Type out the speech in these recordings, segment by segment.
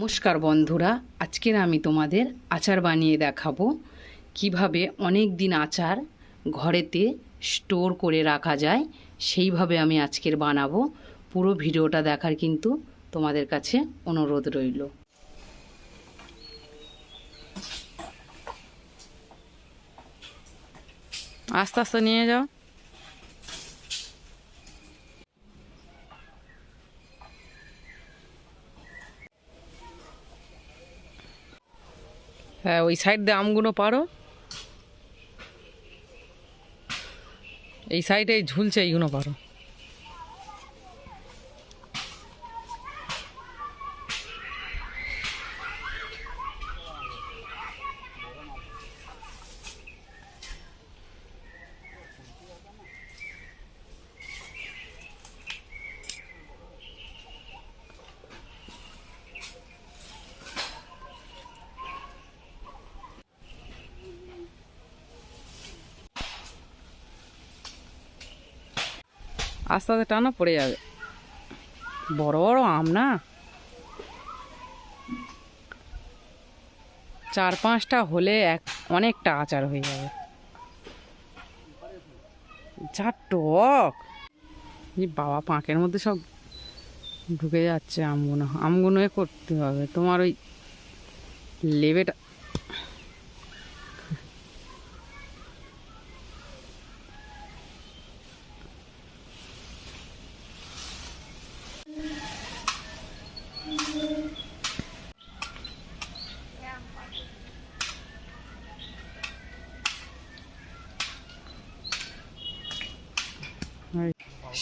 নমস্কার বন্ধুরা, আজকের আমি তোমাদের আচার বানিয়ে দেখাবো। কীভাবে অনেক দিন আচার ঘরেতে স্টোর করে রাখা যায়, সেইভাবে আমি আজকের বানাবো। পুরো ভিডিওটা দেখার কিন্তু তোমাদের কাছে অনুরোধ রইল। আস্তে আস্তে নিয়ে যাও। হ্যাঁ ওই সাইড দিয়ে আমগুলো পারো। এই সাইডে ঝুলছে এইগুলো পারো। আস্তে আস্তে টানা পড়ে যাবে। বড় বড় আম না? চার পাঁচটা হলে এক, অনেকটা আচার হয়ে যাবে। যা টক! এই বাবা, পাঁকের মধ্যে সব ঢুকে যাচ্ছে আমগুলো আমগুলো করতে হবে। তোমার ওই লেবেটা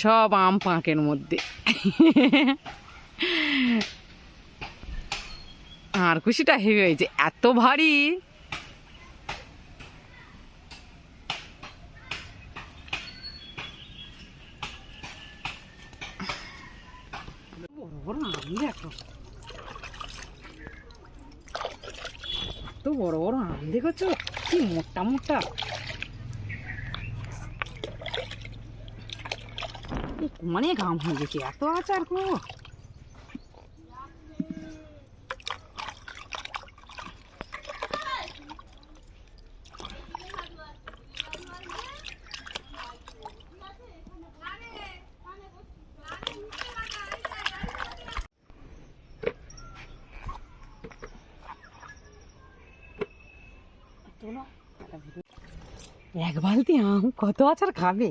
সব আম পাঁকের মধ্যে। আর খুশিটা হেভি হয়েছে, এত ভারী। এত বড় বড় আম, দেখেছ? কি মোটা মোটা। অনেক আম হয়ে গেছে এত আচার গো এক বালতি আম কত আচার খাবে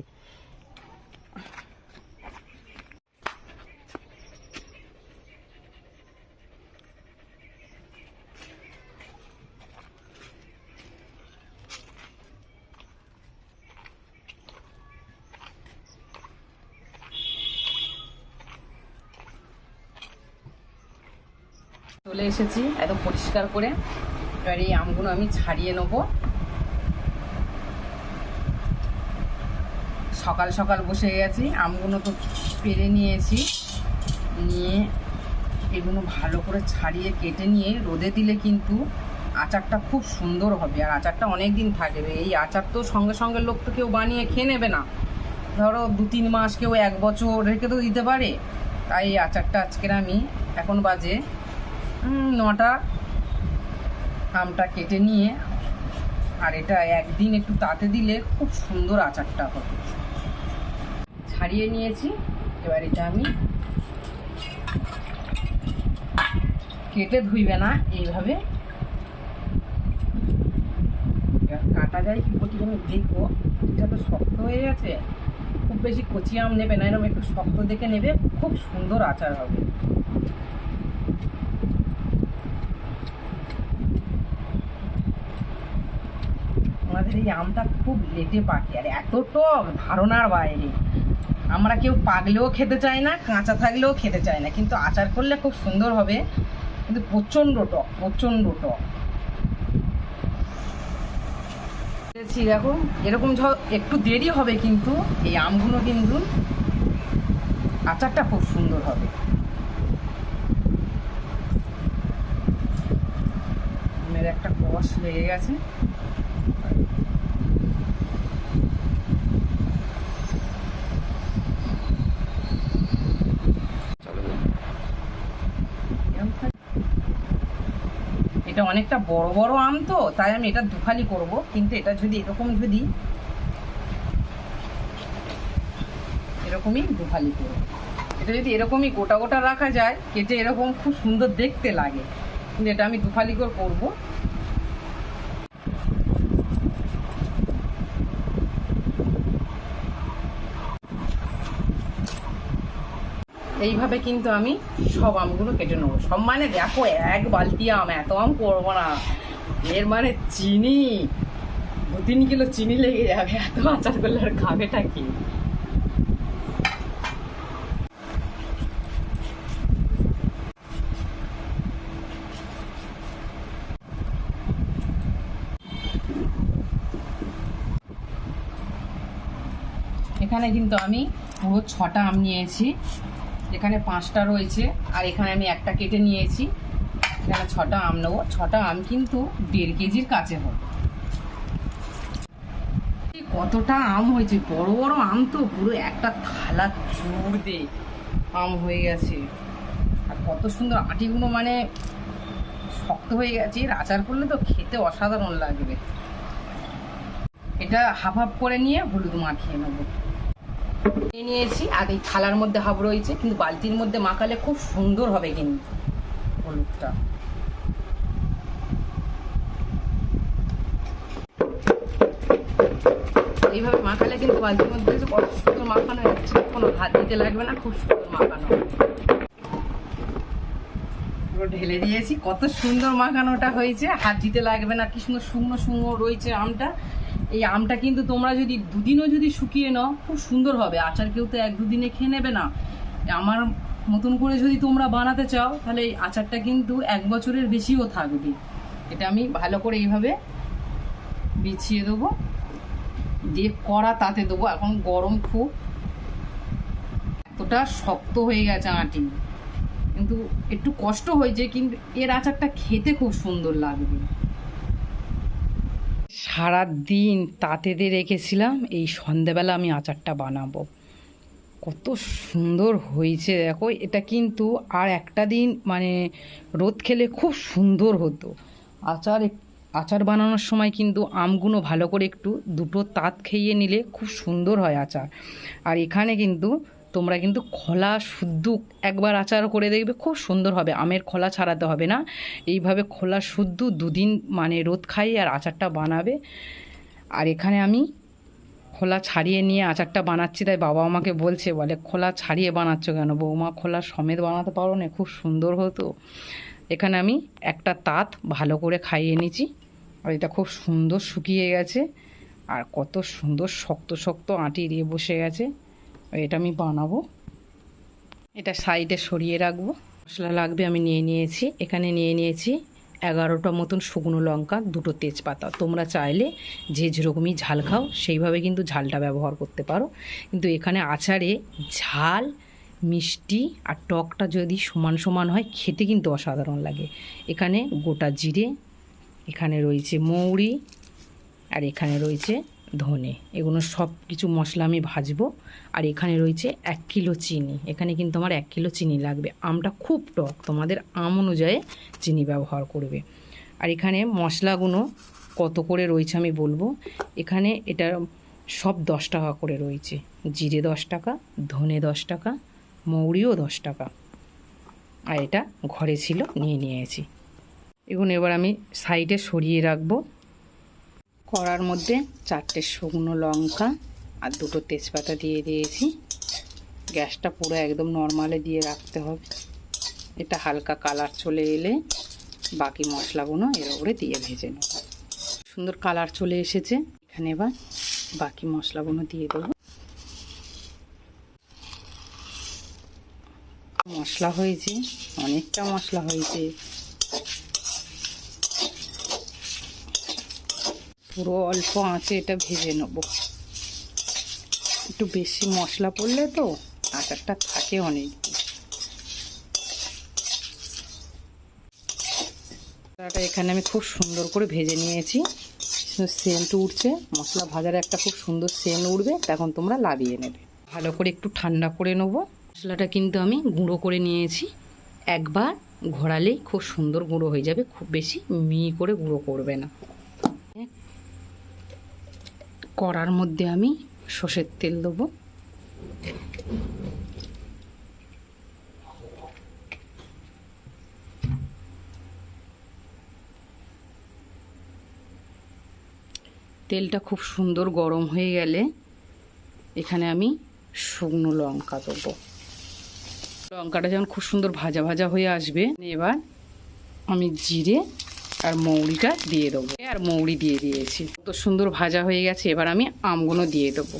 চলে এসেছি এত পরিষ্কার করে। এবার এই আমগুলো আমি ছাড়িয়ে নেব। সকাল সকাল বসে গেছি, আমগুলো তো পেরে নিয়েছি। নিয়ে এগুলো ভালো করে ছাড়িয়ে কেটে নিয়ে রোদে দিলে কিন্তু আচারটা খুব সুন্দর হবে। আর আচারটা অনেক দিন থাকবে। এই আচার তো সঙ্গে সঙ্গে লোক তো কেউ বানিয়ে খেয়ে নেবে না। ধরো দু তিন মাস কেউ এক বছর রেখে তো দিতে পারে। তাই এই আচারটা আজকের আমি এখন বাজে নটা। আমটা কেটে নিয়ে, আর এটা একদিন একটু তাতে দিলে খুব সুন্দর আচারটা হবে। ছাড়িয়ে নিয়েছি, এবার এটা আমি কেটে ধুইবে না, এইভাবে। কাটা যায় কি কটি আমি দেখব, এটা তো শক্ত হয়ে গেছে। খুব বেশি কচি আম নেবে না, এরকম একটু শক্ত দেখে নেবে, খুব সুন্দর আচার হবে। আমাদের এই আমটা খুব লেটে পাকে। আর এত টক ধারণার বাইরে। আমরা কেউ পাকলেও খেতে চাই না, কাঁচা থাকলেও খেতে চাই না। কিন্তু আচার করলে খুব সুন্দর হবে। কিন্তু প্রচণ্ড টক প্রচণ্ড টক। দেখছি, দেখো, এরকম একটু দেরি হবে কিন্তু এই আমগুলো কিন্তু আচারটা খুব সুন্দর হবে। একটা কষ লেগে গেছে এরকম থাক- এটা অনেকটা বড় বড় আম তো, তাই আমি এটা দুখালি করব। কিন্তু এটা যদি এরকম যদি এরকমই দুখালি করব। এটা যদি এরকমই গোটা গোটা রাখা যায়, কেটে এরকম খুব সুন্দর দেখতে লাগে, কিন্তু এটা আমি দুখালি করে করব। এইভাবে কিন্তু আমি সব আমগুলো কেটে নেব। সব মানে দেখো, এক বালতি আম, এত আম করব না। এর মানে চিনি। দু তিন কিলো চিনি লেগে যাবে, এত আচার করলে আর খাবেটা কি? এখানে কিন্তু আমি পুরো ছটা আম নিয়েছি। এখানে পাঁচটা রয়েছে, আর এখানে আমি একটা কেটে নিয়েছি। এখানে ছটা আম নেব। ছটা আম কিন্তু দেড় কেজির কাছে হবে। কতটা আম হয়েছে? বড় বড় আম তো, পুরো একটা থালা চুর দে। আম হয়ে গেছে। আর কত সুন্দর আটিগুলো মানে শক্ত হয়ে গেছে। এর আচার করলে তো খেতে অসাধারণ লাগবে। এটা হাফ হাফ করে নিয়ে হলুদ মাখিয়ে নেব। নিয়েছি। আর এই থালার মধ্যে হাফ রয়েছে, কিন্তু বালতির মধ্যে মাখালে খুব সুন্দর হবে কিন্তু হলুদটা। এইভাবে মাখালে কিন্তু বালতির মধ্যে কত সুন্দর মাখানো হচ্ছে কোনো হাত দিতে লাগবে না, খুব সুন্দর মাখানো। ঢেলে দিয়েছি, কত সুন্দর মাখানোটা হয়েছে হাত দিতে লাগবে না, কি সুন্দর শুকনো শুকনো রয়েছে আমটা। এই আমটা কিন্তু তোমরা যদি দুদিনও যদি শুকিয়ে নাও, খুব সুন্দর হবে। আচার কেউ তো এক দুদিনে খেয়ে নেবে না। আমার মতন করে যদি তোমরা বানাতে চাও, তাহলে এই আচারটা কিন্তু এক বছরের বেশিও থাকবে। এটা আমি ভালো করে এইভাবে বিছিয়ে দেবো। দিয়ে কড়া তাতে দেবো। এখন গরম খুব। এতটা শক্ত হয়ে গেছে আটি। কিন্তু একটু কষ্ট হয়েছে, কিন্তু এর আচারটা খেতে খুব সুন্দর লাগবে। সারা দিন তাতে দিয়ে রেখেছিলাম, এই সন্ধেবেলা আমি আচারটা বানাবো। কত সুন্দর হয়েছে, দেখো, এটা কিন্তু আর একটা দিন মানে রোদ খেলে খুব সুন্দর হতো। আচার আচার বানানোর সময় কিন্তু আমগুলো ভালো করে একটু দুটো তাঁত খেয়ে নিলে খুব সুন্দর হয় আচার। আর এখানে কিন্তু তোমরা কিন্তু খোলা, শুদ্ধ একবার আচার করে দেখবে, খুব সুন্দর হবে। আমের খোলা ছাড়াতে হবে না। এইভাবে খোলা, শুদ্ধ দুদিন মানে রোদ খাইয়ে আর আচারটা বানাবে। আর এখানে আমি খোলা ছাড়িয়ে নিয়ে আচারটা বানাচ্ছি, তাই বাবা আমাকে বলছে, বলে, খোলা ছাড়িয়ে বানাচ্ছ কেন? বৌমা খোলা সমেত বানাতে পারো না, খুব সুন্দর হতো। এখানে আমি একটা তাঁত ভালো করে খাইয়ে নিয়েছি আর এটা খুব সুন্দর শুকিয়ে গেছে। আর কত সুন্দর শক্ত শক্ত আঁটি দিয়ে বসে গেছে। এটা আমি বানাবো। এটা সাইডে সরিয়ে রাখব। মশলা লাগবে আমি নিয়ে নিয়েছি। এখানে নিয়ে নিয়েছি এগারোটা মতন শুকনো লঙ্কা, দুটো তেজপাতা। তোমরা চাইলে যে যেরকমই ঝাল খাও, সেইভাবে কিন্তু ঝালটা ব্যবহার করতে পারো। কিন্তু এখানে আচারে ঝাল, মিষ্টি আর টকটা যদি সমান সমান হয়, খেতে কিন্তু অসাধারণ লাগে। এখানে গোটা জিরে, এখানে রয়েছে মৌরি, আর এখানে রয়েছে ধনে। এগুলো সব কিছু মশলা আমি ভাজবো। আর এখানে রয়েছে এক কিলো চিনি। এখানে কিন্তু আমার এক কিলো চিনি লাগবে। আমটা খুব টক। তোমাদের আম অনুযায়ী চিনি ব্যবহার করবে। আর এখানে মশলাগুলো কত করে রয়েছে আমি বলব। এখানে এটা সব দশ টাকা করে রয়েছে। জিরে দশ টাকা, ধনে দশ টাকা, মৌরিও দশ টাকা। আর এটা ঘরে ছিল, নিয়ে নিয়েছি। এগুলো এবার আমি সাইডে সরিয়ে রাখব। কড়ার মধ্যে চারটে শুকনো লঙ্কা আর দুটো তেজপাতা দিয়ে দিয়েছি। গ্যাসটা পুরো একদম নর্মালে দিয়ে রাখতে হবে। এটা হালকা কালার চলে এলে বাকি মশলাগুলো এর উপরে দিয়ে ভেজে নেব। সুন্দর কালার চলে এসেছে। এখানে এবার বাকি মশলাগুলো দিয়ে দেবো। মশলা হয়েছে, অনেকটা মশলা হয়েছে। পুরো অল্প আঁচে এটা ভেজে নেব। একটু বেশি মশলা পড়লে তো আচারটা থাকে অনেক। মশলাটা এখানে আমি খুব সুন্দর করে ভেজে নিয়েছি। সেন্ট উঠছে, মশলা ভাজার একটা খুব সুন্দর সেন্ট উঠবে তখন তোমরা লাভিয়ে নেবে। ভালো করে একটু ঠান্ডা করে নেব। মশলাটা কিন্তু আমি গুঁড়ো করে নিয়েছি। একবার ঘোরালেই খুব সুন্দর গুঁড়ো হয়ে যাবে, খুব বেশি মিহি করে গুঁড়ো করবে না। কড়ার মধ্যে আমি সর্ষের তেল দেবো। তেলটা খুব সুন্দর গরম হয়ে গেলে এখানে আমি শুকনো লঙ্কা দেবো। লঙ্কাটা যেমন খুব সুন্দর ভাজা ভাজা হয়ে আসবে, এবার আমি জিরে আর মৌরিটা দিয়ে দেবো। আর মৌরি দিয়ে দিয়েছি। তো সুন্দর ভাজা হয়ে গেছে, এবার আমি আমগুলো দিয়ে দেবো।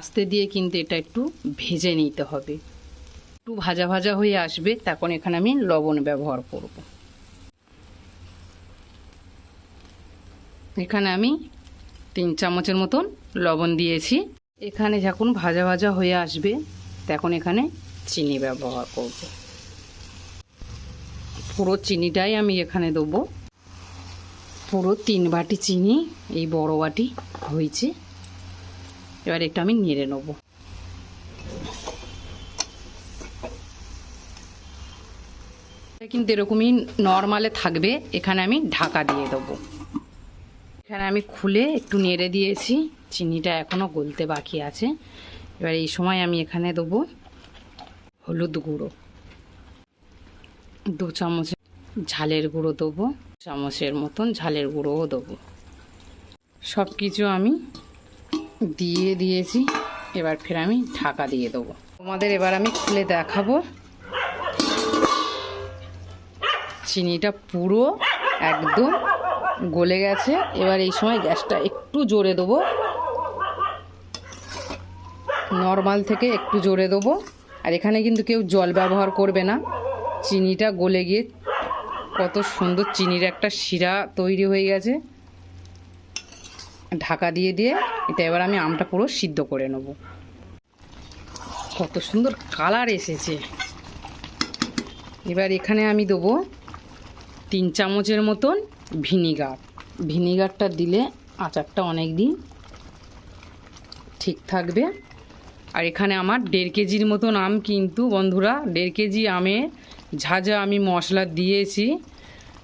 আস্তে দিয়ে কিন্তু এটা একটু ভেজে নিতে হবে। একটু ভাজা ভাজা হয়ে আসবে, তখন এখানে আমি লবণ ব্যবহার করব। এখানে আমি তিন চামচের মতন লবণ দিয়েছি। এখানে যখন ভাজা ভাজা হয়ে আসবে, তখন এখানে চিনি ব্যবহার করব। পুরো চিনিটাই আমি এখানে দেবো। পুরো তিন বাটি চিনি, এই বড় বাটি হয়েছে। এবার এটা আমি নেড়ে নেব। কিন্তু এরকমই নর্মালে থাকবে, এখানে আমি ঢাকা দিয়ে দেবো। এখানে আমি খুলে একটু নেড়ে দিয়েছি। চিনিটা এখনও গলতে বাকি আছে। এবার এই সময় আমি এখানে দেবো হলুদ গুঁড়ো। দু চামচ ঝালের গুঁড়ো দেবো চামচের মতন ঝালের গুঁড়োও দেবো। সব কিছু আমি দিয়ে দিয়েছি, এবার ফের আমি ঢাকা দিয়ে দেবো। তোমাদের এবার আমি খুলে দেখাবো। চিনিটা পুরো একদম গলে গেছে। এবার এই সময় গ্যাসটা একটু জোরে দেবো। নর্মাল থেকে একটু জোরে দেবো। আর এখানে কিন্তু কেউ জল ব্যবহার করবে না। চিনিটা গলে গিয়ে কত সুন্দর চিনির একটা শিরা তৈরি হয়ে গেছে। ঢাকা দিয়ে দিয়ে এটা এবার আমি আমটা পুরো সিদ্ধ করে নেব। কত সুন্দর কালার এসেছে। এবার এখানে আমি দেবো তিন চামচের মতন ভিনিগার। ভিনিগারটা দিলে আচারটা অনেক দিন ঠিক থাকবে। আর এখানে আমার দেড় কেজির মতন আম কিন্তু বন্ধুরা, দেড় কেজি আমে ঝাঁঝা আমি মশলা দিয়েছি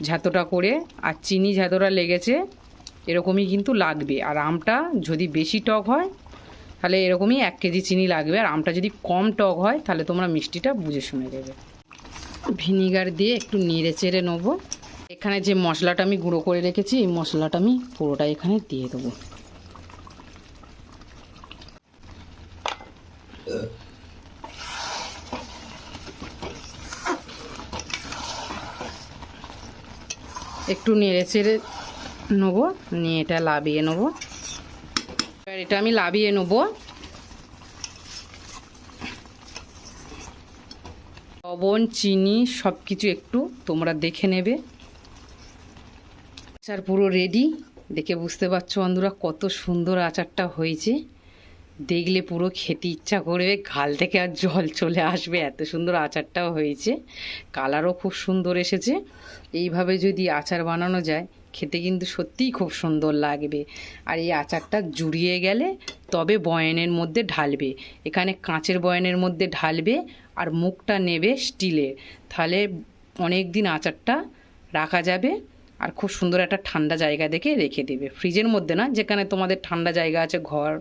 ঝাঁতোটা করে, আর চিনি ঝাঁতোটা লেগেছে, এরকমই কিন্তু লাগবে। আর আমটা যদি বেশি টক হয়, তাহলে এরকমই এক কেজি চিনি লাগবে। আর আমটা যদি কম টক হয়, তাহলে তোমরা মিষ্টিটা বুঝে শুনে দেবে। ভিনিগার দিয়ে একটু নেড়ে চেড়ে নেব। এখানে যে মশলাটা আমি গুঁড়ো করে রেখেছি, এই মশলাটা আমি পুরোটা এখানে দিয়ে দেবো। একটু নেড়ে চেড়ে নেব, নিয়ে এটা লাবিয়ে নেব। এবার এটা আমি লাবিয়ে নেব। লবণ, চিনি সব কিছু একটু তোমরা দেখে নেবে। আচার পুরো রেডি দেখে বুঝতে পারছ বন্ধুরা কত সুন্দর আচারটা হয়েছে। দেখলে পুরো খেতে ইচ্ছা করবে ঘাল থেকে আর জল চলে আসবে, এত সুন্দর আচারটাও হয়েছে, কালারও খুব সুন্দর এসেছে। এইভাবে যদি আচার বানানো যায়, খেতে কিন্তু সত্যিই খুব সুন্দর লাগবে। আর এই আচারটা জুড়িয়ে গেলে তবে বয়ানের মধ্যে ঢালবে, এখানে কাঁচের বয়ানের মধ্যে ঢালবে আর মুখটা নেবে স্টিলের। তাহলে অনেক দিন আচারটা রাখা যাবে আর খুব সুন্দর একটা ঠান্ডা জায়গা দেখে রেখে দেবে। ফ্রিজের মধ্যে না, যেখানে তোমাদের ঠান্ডা জায়গা আছে, ঘর,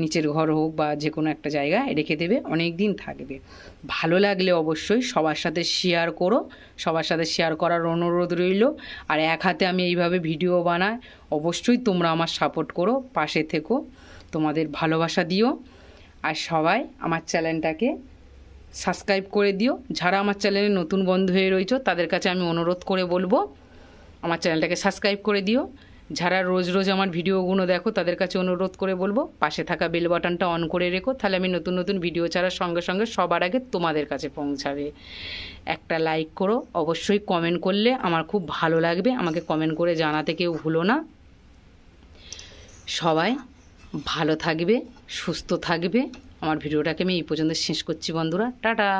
নিচের ঘর হোক বা যে কোনো একটা জায়গায় রেখে দেবে অনেক দিন থাকবে। ভালো লাগলে অবশ্যই সবার সাথে শেয়ার করো, সবার সাথে শেয়ার করার অনুরোধ রইল। আর এক হাতে আমি এইভাবে ভিডিও বানাই, অবশ্যই তোমরা আমার সাপোর্ট করো, পাশে থেকো, তোমাদের ভালোবাসা দিও। আর সবাই আমার চ্যানেলটাকে সাবস্ক্রাইব করে দিও। যারা আমার চ্যানেলে নতুন বন্ধু হয়ে রয়েছে, তাদের কাছে আমি অনুরোধ করে বলব আমার চ্যানেলটাকে সাবস্ক্রাইব করে দিও। যারা রোজ রোজ আমার ভিডিওগুলো দেখো, তাদের কাছে অনুরোধ করে বলব, পাশে থাকা বেল বাটনটা অন করে রেখো, তাহলে আমি নতুন নতুন ভিডিও ছাড়ার সঙ্গে সঙ্গে সবার আগে তোমাদের কাছে পৌঁছাবে। একটা লাইক করো, অবশ্যই কমেন্ট করলে আমার খুব ভালো লাগবে, আমাকে কমেন্ট করে জানাতে কেউ ভুলো না। সবাই ভালো থাকবে, সুস্থ থাকবে। আমার ভিডিওটাকে আমি এই পর্যন্ত শেষ করছি বন্ধুরা, টাটা।